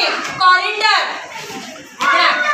name? Yeah.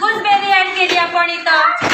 Gooseberry add केली आपण इथं.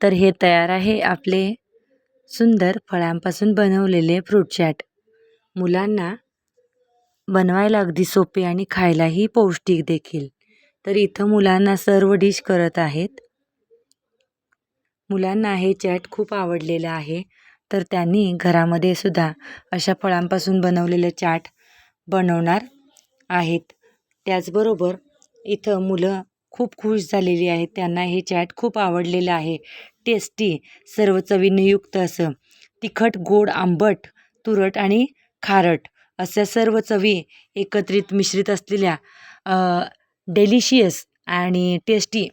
तर हे तयार आहे आपले सुंदर फळांपासून बनवलेले फ्रूट चॅट मुलांना बनवायला अगदी सोपे आणि खायलाही पौष्टिक देखील. तर इथं मुलांना सर्व डिश करत आहेत. मुलांना हे चॅट खूप आवडलेलं आहे. तर त्यांनी घरामध्ये सुद्धा अशा फळांपासून बनवलेले चाट बनवणार आहेत. त्याचबरोबर इथं मुलं खूप खुश झालेली आहे. त्यांना हे चॅट खूप आवडलेलं आहे. टेस्टी सर्व चवीने असं. तिखट गोड आंबट तुरट आणि खारट अशा सर्व चवी एकत्रित मिश्रित असलेल्या डेलिशियस आणि टेस्टी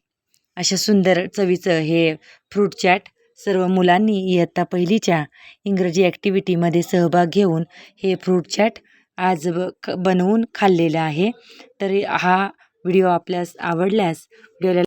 अशा सुंदर चवीचं हे फ्रूट चॅट सर्व मुलांनी इयत्ता पहिलीच्या इंग्रजी ॲक्टिव्हिटीमध्ये सहभाग घेऊन हे फ्रूट चॅट आज ब बनवून खाल्लेलं आहे. तर हा व्हिडिओ आपल्यास आवडल्यास व्हिडिओला